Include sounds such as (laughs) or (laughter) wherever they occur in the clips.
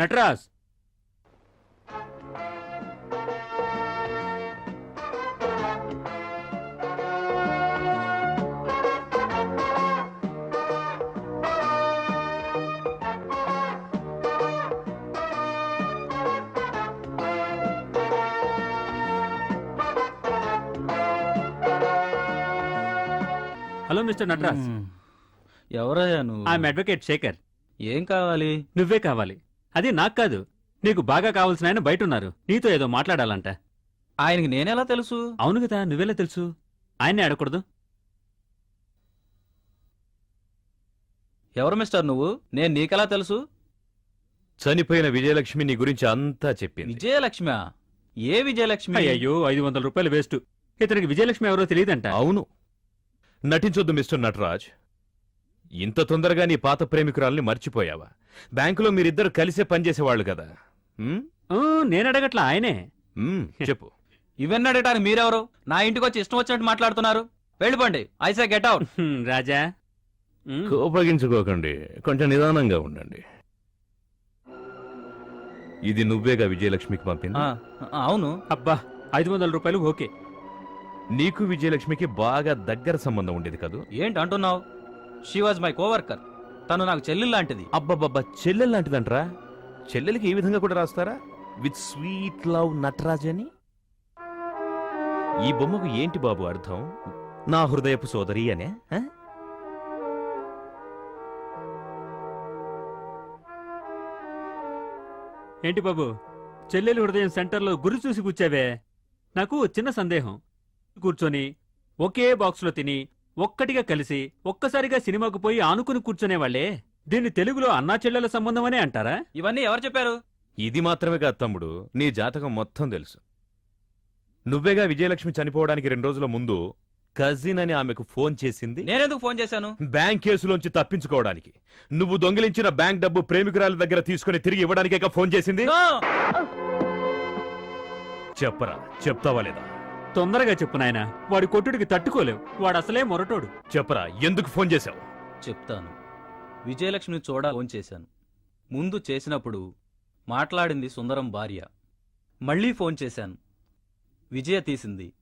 Nataraj. Hello mister Nataraj. ఎవరయ్యా నువ్వు? I'm advocate Shekhar. ఏం కావాలి? నువ్వే కావాలి. అది నాకు కాదు. నీకు బాగా కావాల్సిన ఆయన బయట ఉన్నారు నీతో ఏదో మాట్లాడాలంట. ఆయనకి నేనెలా తెలుసు? అవును కదా నువ్వెలా తెలుసు? ఆయన్నే అడగకూడదు ఎవరు మిస్టర్ నువ్వు? నేను నీకెలా తెలుసు? చనిపోయిన విజయలక్ష్మి నీ గురించి అంతా చెప్పింది. విజయలక్ష్మి? ఏ విజయలక్ష్మి? అయ్యో ఐదు వందల రూపాయలు వేస్ట్. ఇతనికి విజయలక్ష్మి ఎవరో తెలియదంట. అవును. నటించొద్దు మిస్టర్ నటరాజ్. ఇంత తొందరగా నీ పాత ప్రేమికురాల్ని మర్చిపోయావా? బ్యాంకులో మీరిద్దరు కలిసే పనిచేసేవాళ్ళు కదా. ఉమ్? నేను అడగట్లా ఆయనే. ఉమ్, చెప్పు. (laughs) ఇవన్నీ అడగటానికి మీరెవరు? నా ఇంటికి వచ్చి ఇష్టం వచ్చినట్టు మాట్లాడుతున్నారు. వెళ్ళిపోండి ఐసా గెట్ అవుట్. (laughs) హ్మ్, రాజా. ఉమ్, కోపగించుకోకండి కొంచెం నిదానంగా ఉండండి. ఇది నువ్వేగా విజయలక్ష్మికి పంపింది? అవును. అబ్బా ఐదు వందల రూపాయలు ఓకే. నీకు విజయలక్ష్మికి బాగా దగ్గర సంబంధం ఉండేది కదూ? ఏంటి అంటున్నావు షీ వాజ్ మై కోవర్కర్ తను నాకు చెల్లెలు లాంటిది. అబ్బబ్బబ్బా చెల్లెలు లాంటిదంట్రా? చెల్లెలకి ఈ విధంగా కూడా రాస్తారా? విత్ స్వీట్ లవ్ నటరాజ్ అని ఈ బొమ్మకు ఏంటి బాబు అర్థం? నా హృదయపు సోదరి అనే? ఏంటి బాబు? చెల్లెలు హృదయం సెంటర్లో గురి చూసి కూర్చావే? నాకు చిన్న సందేహం. కూర్చొని ఒకే బాక్స్లో తిని ఒక్కటిగా కలిసి ఒక్కసారిగా సినిమాకు పోయి ఆనుకుని కూర్చునేవాళ్ళే దీన్ని తెలుగులో అన్నా చెల్లెల సంబంధం అనే అంటారా? ఇవన్నీ ఎవరు చెప్పారు? ఇది మాత్రమే కాదు తమ్ముడు. నీ జాతకం మొత్తం తెలుసు. నువ్వేగా విజయలక్ష్మి చనిపోవడానికి రెండు రోజుల ముందు కజిన్ అని ఆమెకు ఫోన్ చేసింది? నేనెందుకు ఫోన్ చేశాను? బ్యాంక్ కేసులోంచి తప్పించుకోవడానికి. నువ్వు దొంగిలించిన బ్యాంక్ డబ్బు ప్రేమికురాలి దగ్గర తీసుకుని తిరిగి ఇవ్వడానికే ఫోన్ చేసింది? No! చెప్పరా? చెప్తావా లేదా? తొందరగా చెప్పు నాయనా. వాడి కొట్టుడికి తట్టుకోలేవు. వాడు అసలే మొరటోడు. చెప్పరా ఎందుకు ఫోన్ చేశావు? చెప్తాను. విజయలక్ష్మిని చూడా ఫోన్ చేశాను. ముందు చేసినప్పుడు మాట్లాడింది సుందరం భార్య. మళ్ళీ ఫోన్ చేశాను. విజయ తీసింది.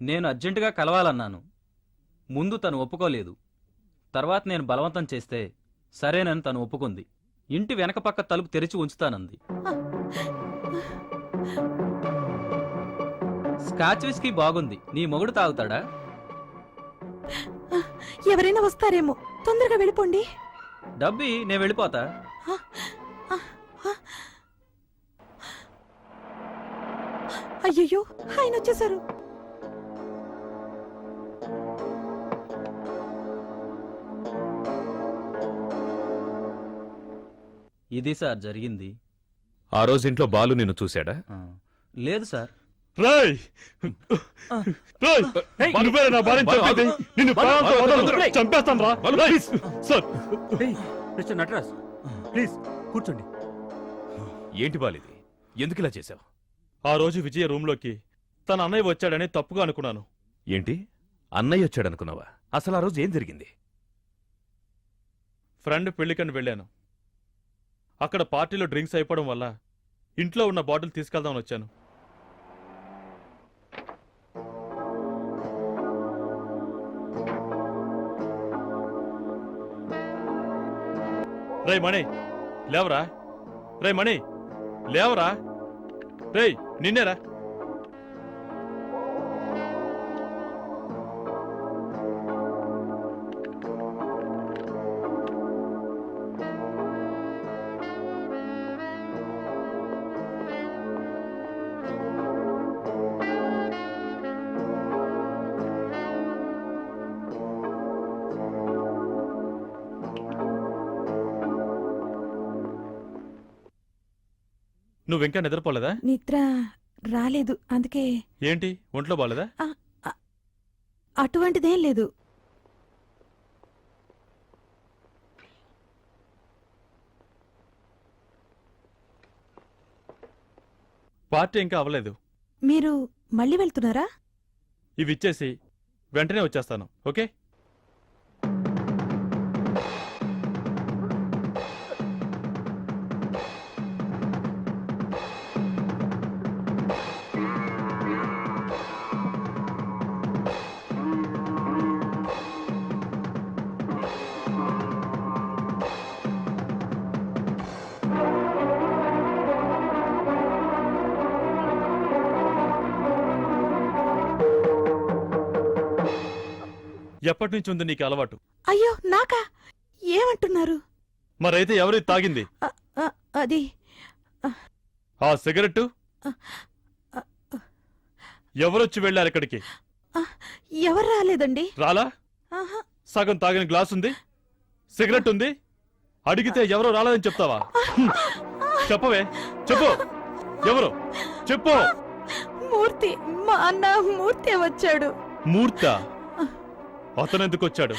నేను అర్జెంటుగా కలవాలన్నాను. ముందు తను ఒప్పుకోలేదు. తర్వాత నేను బలవంతం చేస్తే సరేనని తను ఒప్పుకుంది. ఇంటి వెనక పక్క తలుపు తెరిచి ఉంచుతానంది. స్కాచ్ విస్కీ బాగుంది. నీ మొగుడు తాగుతాడా? ఎవరైనా వస్తారేమో. తొందరగా వెళ్ళిపోండి. డబ్బి నేను వెళ్ళిపోతా. అయ్యయ్యో ఆయన వచ్చేసారు. ఇది సార్ జరిగింది. ఆ రోజు ఇంట్లో బాలు నిన్ను చూశాడా? లేదు సార్. రాయ్! ఏయ్, నువ్వే నా భార్యను బాలు, చంపేది. నిన్ను వదలను. బాలు, చంపేస్తాను రా. Please, sir. ఏయ్, మిస్టర్ నటరాజ్ ప్లీజ్ కూర్చోండి. ఏంటి బాలిది ఎందుకు ఇలా చేశావు? ఆ రోజు విజయ రూంలోకి తన అన్నయ్య వచ్చాడని తప్పుగా అనుకున్నాను. ఏంటి? అన్నయ్య వచ్చాడనుకున్నావా అసలు ఆ రోజు ఏం జరిగింది? ఫ్రెండ్ పెళ్ళికని వెళ్ళాను. అక్కడ పార్టీలో డ్రింక్స్ అయిపోవడం వల్ల ఇంట్లో ఉన్న బాటిల్ తీసుకెళ్దామని వచ్చాను. రే మణి లేవరా? రే మణి లేవరా? రే నిన్నేరా? నువ్వు ఇంకా నిద్రపోలేదా? నిద్ర రాలేదు. అందుకే ఏంటి? ఒంట్లో బాలేదా? అటువంటిదేం లేదు. పార్టీ ఇంకా అవ్వలేదు. మీరు మళ్ళీ వెళ్తున్నారా? ఇవి ఇచ్చేసి వెంటనే వచ్చేస్తాను. ఓకే? ఎప్పటి నుంచి ఉంది నీకు అలవాటు? అయ్యో నాకా? ఏమంటున్నారు? మరైతే ఎవరి తాగింది? అది ఆ సిగరెట్ ఎవరొచ్చి వెళ్ళారు ఇక్కడికి? ఎవరు రాలేదండి? రాలా? సగం తాగిన గ్లాస్ ఉంది సిగరెట్ ఉంది అడిగితే ఎవరో రాలేదని చెప్తావా. చెప్పవే. చెప్పు. ఎవరు? చెప్పు. మూర్తి మా అన్న మూర్తి వచ్చాడు. మూర్త? అతను ఎందుకు వచ్చాడు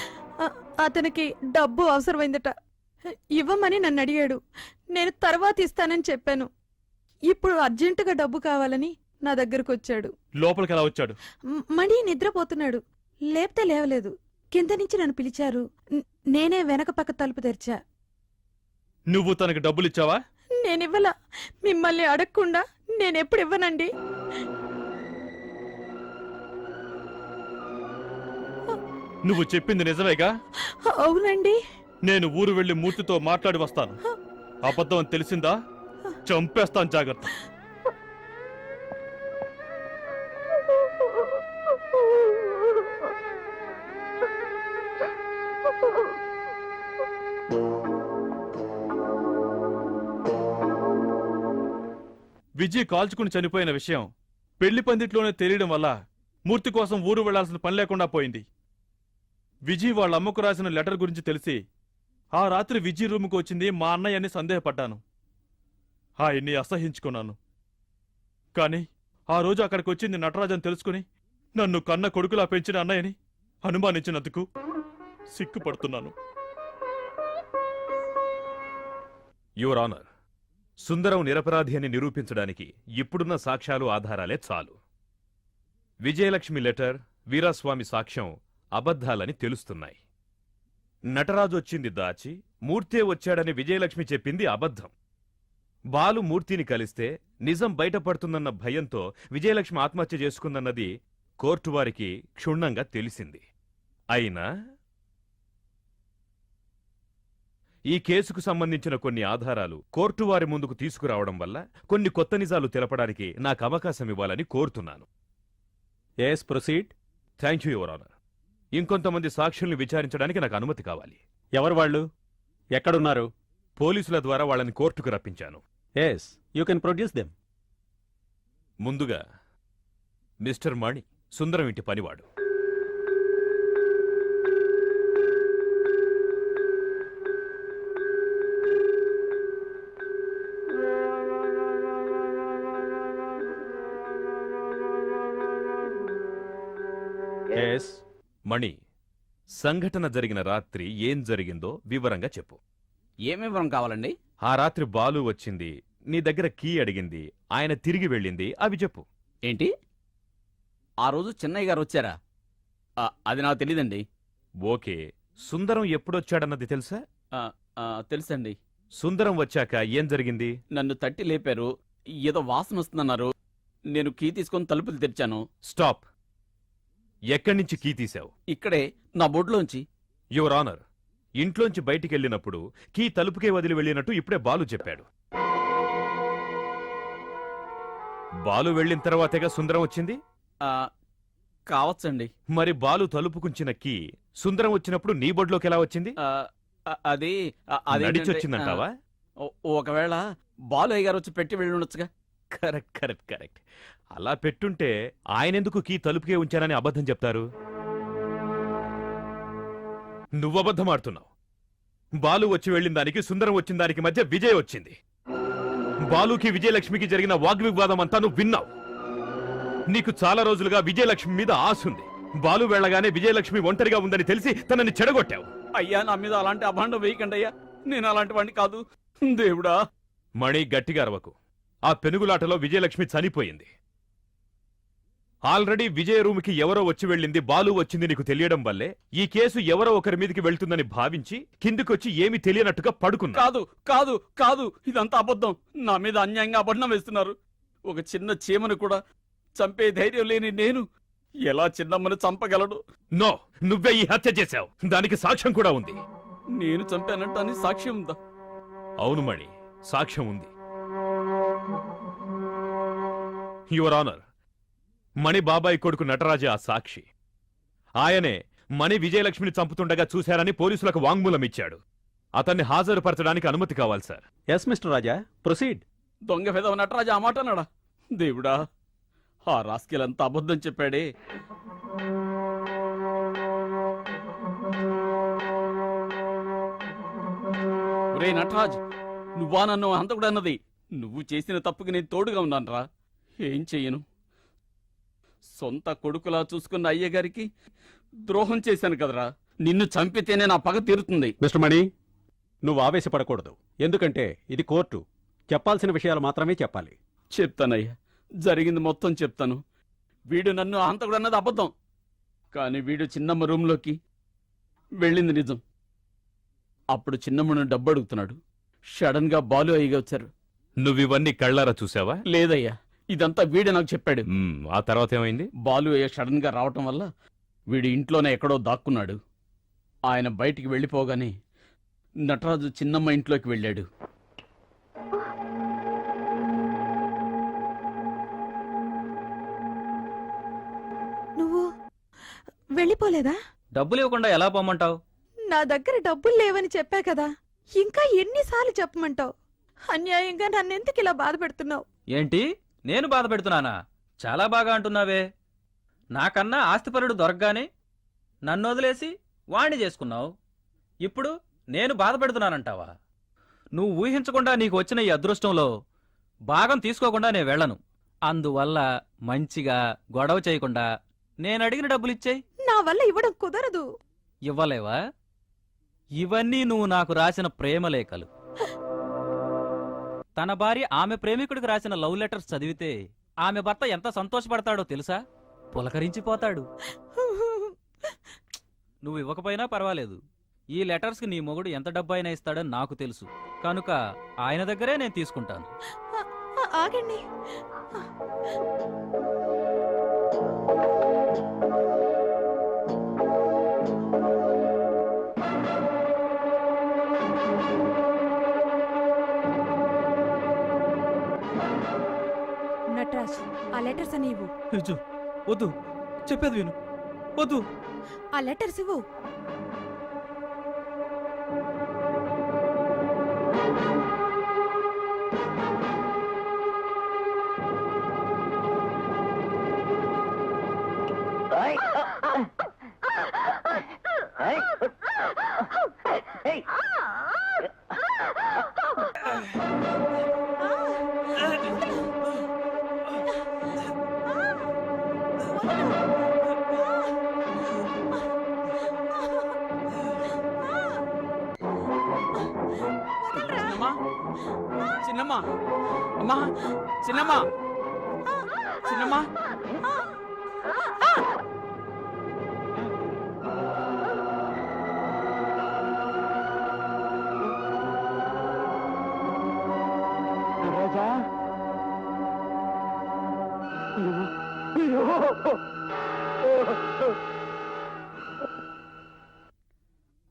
అతనికి డబ్బు అవసరమైందట. ఇవ్వమని నన్ను అడిగాడు నేను తర్వాత ఇస్తానని చెప్పాను. ఇప్పుడు అర్జెంటుగా డబ్బు కావాలని నా దగ్గరకు వచ్చాడు? లోపలికి ఎలా వచ్చాడు మణి నిద్రపోతున్నాడు. లేపితే లేవలేదు. కింద నుంచి నన్ను పిలిచారు. నేనే వెనక పక్క తలుపు తెరిచా. నువ్వు తనకి డబ్బులు ఇచ్చావా నేనివ్వలా. మిమ్మల్ని అడగకుండా నేనెప్పుడు ఇవ్వనండి? నువ్వు చెప్పింది నిజమేగా? అవునండి. నేను ఊరు వెళ్ళి మూర్తితో మాట్లాడి వస్తాను. అబద్ధం అని తెలిసిందా? చంపేస్తాను జాగ్రత్త. విజయ్ కాల్చుకుని చనిపోయిన విషయం పెళ్ళి పందిట్లోనే తెలియడం వల్ల మూర్తి కోసం ఊరు వెళ్ళాల్సిన పని లేకుండా పోయింది. విజయ్ వాళ్ళ అమ్మకు రాసిన లెటర్ గురించి తెలిసి ఆ రాత్రి విజయ్ రూముకు వచ్చింది మా అన్నయ్య అని సందేహపడ్డాను. ఆయన్ని అసహించుకున్నాను. కాని ఆ రోజు అక్కడికి వచ్చింది నటరాజన్ తెలుసుకుని నన్ను కన్న కొడుకులా పెంచిన అన్నయ్యని అనుమానించినందుకు సిగ్గుపడుతున్నాను. యువర్ ఆనర్ సుందరం నిరపరాధి అని నిరూపించడానికి ఇప్పుడున్న సాక్ష్యాలు ఆధారాలే చాలు. విజయలక్ష్మి లెటర్ వీరాస్వామి సాక్ష్యం అబద్ధాలని తెలుస్తున్నాయి. నటరాజు వచ్చింది దాచి మూర్తే వచ్చాడని విజయలక్ష్మి చెప్పింది అబద్ధం. బాలు మూర్తిని కలిస్తే నిజం బయటపడుతుందన్న భయంతో విజయలక్ష్మి ఆత్మహత్య చేసుకుందన్నది కోర్టు వారికి క్షుణ్ణంగా తెలిసింది. అయినా ఈ కేసుకు సంబంధించిన కొన్ని ఆధారాలు కోర్టు వారి ముందుకు తీసుకురావడం వల్ల కొన్ని కొత్త నిజాలు తెలపడానికి నాకు అవకాశం ఇవ్వాలని కోరుతున్నాను. Yes proceed thank you your honour ఇంకొంతమంది సాక్షుల్ని విచారించడానికి నాకు అనుమతి కావాలి. ఎవరు వాళ్ళు? ఎక్కడున్నారు? పోలీసుల ద్వారా వాళ్ళని కోర్టుకు రప్పించాను. Yes you can produce them ముందుగా మిస్టర్ మణి సుందరం ఇంటి పనివాడు. ఎస్ మణి సంఘటన జరిగిన రాత్రి ఏం జరిగిందో వివరంగా చెప్పు. ఏం వివరం కావాలండి? ఆ రాత్రి బాలు వచ్చింది నీ దగ్గర కీ అడిగింది ఆయన తిరిగి వెళ్ళింది అవి చెప్పు. ఏంటి? ఆ రోజు చిన్నయ్య గారు వచ్చారా? ఆ, అది నాకు తెలీదండి. ఓకే సుందరం ఎప్పుడొచ్చాడన్నది తెలుసా? తెలుసండి. సుందరం వచ్చాక ఏం జరిగింది? నన్ను తట్టి లేపారు ఏదో వాసన వస్తుందన్నారు నేను కీ తీసుకొని తలుపులు తెరిచాను. స్టాప్. ఎక్కడి నుంచి కీ తీశావు? ఇక్కడే నా బొడ్లోంచి యువర్ ఆనర్ ఇంట్లోంచి బయటికెళ్ళినప్పుడు కీ తలుపుకే వదిలి వెళ్ళినట్టు ఇప్పుడే బాలు చెప్పాడు. బాలు వెళ్ళిన తర్వాతేగా సుందరం వచ్చింది? ఆ, కావచ్చండి. మరి బాలు తలుపుకుంచిన కీ సుందరం వచ్చినప్పుడు నీ బొడ్లోకి ఎలా వచ్చింది? ఆ, ఆ, అది ఆ, అదేంటంటే, నడిచొచ్చిందంటావా? ఆ, ఓ- ఒకవేళ బాలయ్య గారు వచ్చి పెట్టి వెళ్ళి ఉండొచ్చుగా. Correct correct correct. అలా పెట్టుంటే ఆయనెందుకు కీ తలుపుకే ఉంచానని అబద్ధం చెప్తారు? నువ్వు అబద్ధం ఆడుతున్నావు. బాలు వచ్చి వెళ్ళిన దానికి సుందరం వచ్చిన దానికి మధ్య విజయ్ వచ్చింది. బాలుకి విజయలక్ష్మికి జరిగిన వాగ్వివాదం అంతా నువ్వు విన్నావు. నీకు చాలా రోజులుగా విజయలక్ష్మి మీద ఆశుంది బాలు వెళ్ళగానే విజయలక్ష్మి ఒంటరిగా ఉందని తెలిసి తనని చెడగొట్టావు. అయ్యా నా మీద అలాంటి అభాండం వేయకండి అయ్యా నేను అలాంటి వాడిని కాదు. దేవుడా. మణి గట్టిగా అరవకు. ఆ పెనుగులాటలో విజయలక్ష్మి చనిపోయింది. ఆల్రెడీ విజయ రూమ్కి ఎవరో వచ్చి వెళ్ళింది బాలు వచ్చింది నీకు తెలియడం వల్లే. ఈ కేసు ఎవరో ఒకరి మీదకి వెళ్తుందని భావించి కిందికొచ్చి ఏమీ తెలియనట్టుగా పడుకున్నా కాదు కాదు కాదు ఇదంతా అబద్ధం. నా మీద అన్యాయంగా అబద్ధం వేస్తున్నారు. ఒక చిన్న చీమను కూడా చంపే ధైర్యం లేని నేను ఎలా చిన్నమ్మను చంపగలడు నో నువ్వే ఈ హత్య చేశావు. దానికి సాక్ష్యం కూడా ఉంది. నేను చంపానంటాని సాక్ష్యం ఉందా? అవును మణి సాక్ష్యం ఉంది. Your honour. మణి బాబాయ్ కొడుకు నటరాజే ఆ సాక్షి. ఆయనే మణి విజయలక్ష్మిని చంపుతుండగా చూశారని పోలీసులకు వాంగ్మూలం ఇచ్చాడు. అతన్ని హాజరుపరచడానికి అనుమతి కావాలి sir. Yes mister Raja proceed దొంగ విధవ నటరాజు ఆ మాట అన్నాడా దేవుడా ఆ రాస్కెలంతా అబద్ధం చెప్పాడే. ఒరే నటరాజ్ నువ్వా నన్ను హంతకుడు అన్నది? నువ్వు చేసిన తప్పుకి నేను తోడుగా ఉన్నానురా. ఏం చెయ్యను సొంత కొడుకులా చూసుకున్న అయ్యగారికి ద్రోహం చేశాను కదరా. నిన్ను చంపితేనే నా పగ తీరుతుంది. మిస్టర్ మణి నువ్వు ఆవేశపడకూడదు. ఎందుకంటే ఇది కోర్టు. చెప్పాల్సిన విషయాలు మాత్రమే చెప్పాలి. చెప్తానయ్యా. జరిగింది మొత్తం చెప్తాను. వీడు నన్ను హంతకుడు అన్నది అబద్ధం. కానీ వీడు చిన్నమ్మ రూమ్లోకి వెళ్ళింది నిజం. అప్పుడు చిన్నమ్మను డబ్బు అడుగుతున్నాడు. సడన్గా బాలు అయ్యగా వచ్చారు. నువ్వివన్నీ కళ్ళారా చూసావా లేదయ్యా. ఇదంతా వీడే నాకు చెప్పాడు. మ్మ్, ఆ తర్వాత ఏమైంది? బాలు అయ్య సడన్గా రావటం వల్ల వీడు ఇంట్లోనే ఎక్కడో దాక్కున్నాడు. ఆయన బయటికి వెళ్ళిపోగానే నటరాజు చిన్నమ్మ ఇంట్లోకి వెళ్ళాడు. నువ్వు వెళ్ళిపోలేదా? డబ్బులు ఇవ్వకుండా ఎలా పోమంటావు? నా దగ్గర డబ్బులు లేవని చెప్పా కదా ఇంకా ఎన్నిసార్లు చెప్పమంటావు? అన్యాయంగా నన్నెందుకు ఇలా బాధ పెడుతున్నావు? ఏంటి? నేను బాధ పెడుతున్నానా చాలా బాగా అంటున్నావే. నాకన్నా ఆస్తిపరుడు దొరకగానే నన్ను వదిలేసి వాణ్ణి చేసుకున్నావు. ఇప్పుడు నేను బాధ పెడుతున్నానంటావా నువ్వు ఊహించకుండా నీకు వచ్చిన ఈ అదృష్టంలో భాగం తీసుకోకుండా నేను వెళ్ళను. అందువల్ల మంచిగా గొడవ చేయకుండా నేను అడిగిన డబ్బులు ఇచ్చేయి నా వల్ల ఇవ్వడం కుదరదు. ఇవ్వలేవా? ఇవన్నీ నువ్వు నాకు రాసిన ప్రేమలేఖలు తన భార్య ఆమె ప్రేమికుడికి రాసిన లవ్ లెటర్స్ చదివితే ఆమె భర్త ఎంత సంతోషపడతాడో తెలుసా? పులకరించిపోతాడు. నువ్వు ఇవ్వకపోయినా పర్వాలేదు. ఈ లెటర్స్కి నీ మొగుడు ఎంత డబ్బైనా ఇస్తాడని నాకు తెలుసు. కనుక ఆయన దగ్గరే నేను తీసుకుంటాను. ఆ, నటరాజ్ ఆ లెటర్స్ అని ఇవ్వు. నిజం. వద్దు. చెప్పేది విను. వద్దు. ఆ లెటర్స్ ఇవ్వు. చిన్నమ్మా. అమ్మా చిన్నమ్మా. చిన్నమ్మా.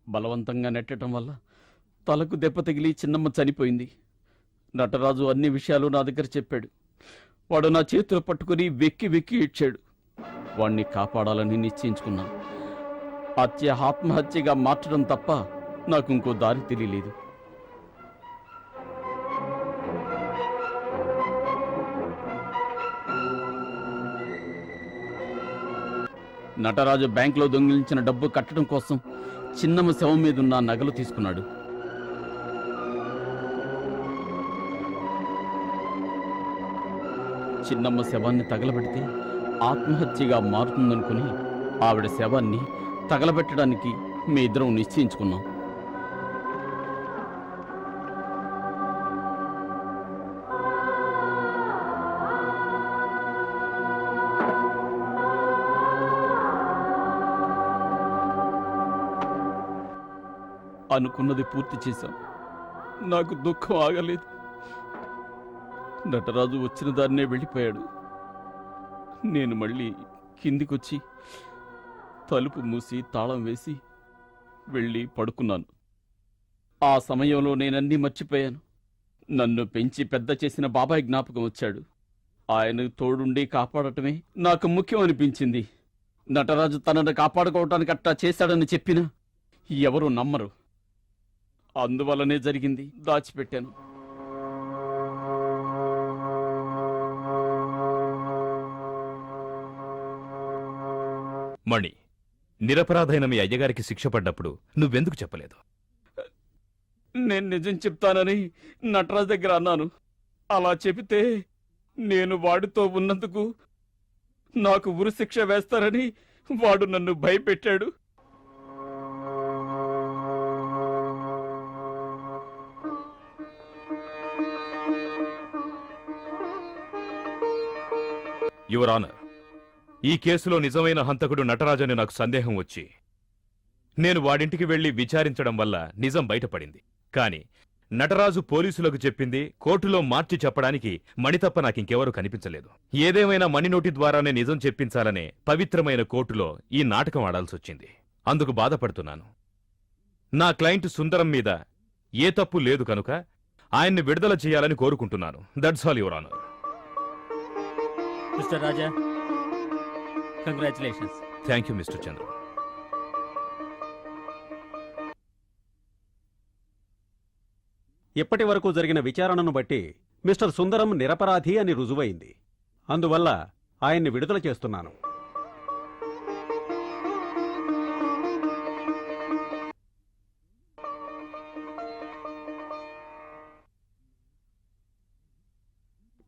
బలవంతంగా నెట్టడం వల్ల తలకు దెబ్బ తగిలి చిన్నమ్మ చనిపోయింది. నటరాజు అన్ని విషయాలు నా దగ్గర చెప్పాడు. వాడు నా చేతులు పట్టుకుని వెక్కి వెక్కి ఇచ్చాడు వాణ్ణి కాపాడాలని నిశ్చయించుకున్నా. హత్య ఆత్మహత్యగా మార్చడం తప్ప నాకు ఇంకో దారి తెలియలేదు. నటరాజు బ్యాంకులో దొంగిలించిన డబ్బు కట్టడం కోసం చిన్నమ్మ శవం మీదున్న నగలు తీసుకున్నాడు. చిన్నమ్మ శవాన్ని తగలబెడితే ఆత్మహత్యగా మారుతుందనుకుని ఆవిడ శవాన్ని తగలబెట్టడానికి మీ ఇద్దరం నిశ్చయించుకున్నాం. అనుకున్నది పూర్తి చేశాం. నాకు దుఃఖం ఆగలేదు. నటరాజు వచ్చిన దాన్నే వెళ్ళిపోయాడు. నేను మళ్ళీ కిందికొచ్చి తలుపు మూసి తాళం వేసి వెళ్ళి పడుకున్నాను. ఆ సమయంలో నేనన్నీ మర్చిపోయాను. నన్ను పెంచి పెద్ద చేసిన బాబాయ్ జ్ఞాపకం వచ్చాడు. ఆయన తోడుండి కాపాడటమే నాకు ముఖ్యం అనిపించింది. నటరాజు తనను కాపాడుకోవటానికి అట్టా చేశాడని చెప్పినా ఎవరూ నమ్మరు. అందువల్లనే జరిగింది. దాచిపెట్టాను. మణి నిరపరాధైన మీ అయ్యగారికి శిక్ష పడ్డప్పుడు నువ్వెందుకు చెప్పలేదు? నేను నిజం చెప్తానని నటరాజు దగ్గర అన్నాను. అలా చెబితే నేను వాడితో ఉన్నందుకు నాకు ఉరిశిక్ష వేస్తారని వాడు నన్ను భయపెట్టాడు. యువర్ ఆనర్ ఈ కేసులో నిజమైన హంతకుడు నటరాజని నాకు సందేహం వచ్చి నేను వాడింటికి వెళ్ళి విచారించడం వల్ల నిజం బయటపడింది. కాని నటరాజు పోలీసులకు చెప్పింది కోర్టులో మార్చి చెప్పడానికి మణి తప్ప నాకింకెవరూ కనిపించలేదు. ఏదేమైనా మణి నోటి ద్వారానే నిజం చెప్పించాలనే పవిత్రమైన కోర్టులో ఈ నాటకం ఆడాల్సొచ్చింది. అందుకు బాధపడుతున్నాను. నా క్లయింట్ సుందరం మీద ఏ తప్పు లేదు కనుక ఆయన్ని విడుదల చేయాలని కోరుకుంటున్నాను. That's all your honour mister Raja congratulations thank you mister Chandra ఇప్పటి వరకు జరిగిన విచారణను బట్టి మిస్టర్ సుందరం నిరపరాధి అని రుజువైంది. అందువల్ల ఆయన్ని విడుదల చేస్తున్నాను.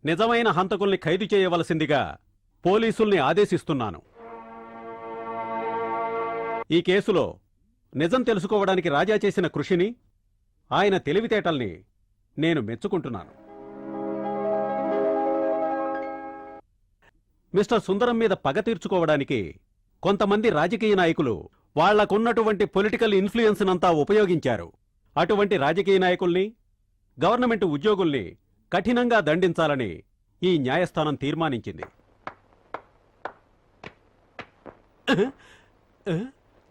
నిజమైన హంతకుల్ని ఖైదు చేయవలసిందిగా పోలీసుల్ని ఆదేశిస్తున్నాను. ఈ కేసులో నిజం తెలుసుకోవడానికి రాజా చేసిన కృషిని ఆయన తెలివితేటల్ని నేను మెచ్చుకుంటున్నాను. మిస్టర్ సుందరం మీద పగ తీర్చుకోవడానికి కొంతమంది రాజకీయ నాయకులు వాళ్ళకున్నటువంటి పొలిటికల్ ఇన్ఫ్లుయెన్స్ నంతా ఉపయోగించారు. అటువంటి రాజకీయ నాయకుల్ని గవర్నమెంట్ ఉద్యోగుల్ని కఠినంగా దండించాలని ఈ న్యాయస్థానం తీర్మానించింది.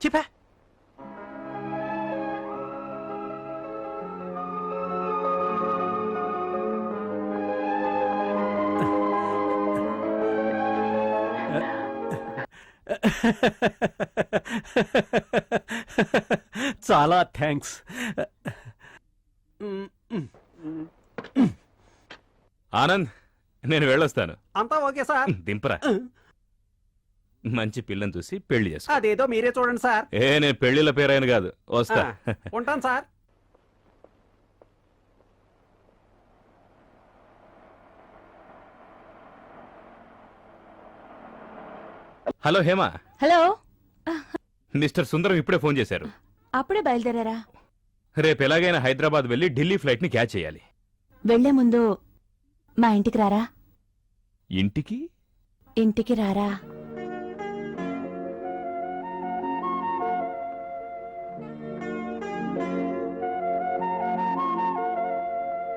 చెప్పా. చాలా థ్యాంక్స్. ఆనంద్ నేను వెళ్ళొస్తాను. అంతా ఓకే సార్. దింపరా. మంచి పిల్లని చూసి పెళ్ళి చేసుకో. అదేదో మీరే చూడండి సార్. ఏ నేను పెళ్ళిళ్ళ పేరైన కాదు. వస్తా. ఉంటాను sir. Hello Hema. Hello. Mister Sundaram ఇప్పుడే ఫోన్ చేశారు. అప్పుడే బయలుదేరారా? రేపు ఎలాగైనా హైదరాబాద్ వెళ్ళి ఢిల్లీ ఫ్లైట్ని క్యాచ్ చేయాలి. వెళ్ళే ముందు మా ఇంటికి రారా? ఇంటికి? ఇంటికి రారా?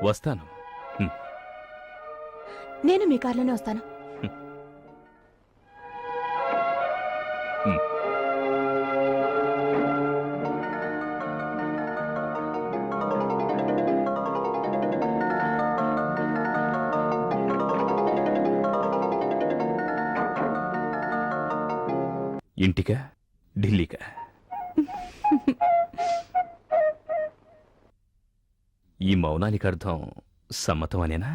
వస్తాను. నేను మీ కార్లోనే వస్తాను. ఇంటికా? ఢిల్లీకా? ఈ మౌనానికి అర్థం సమ్మతం అనేనా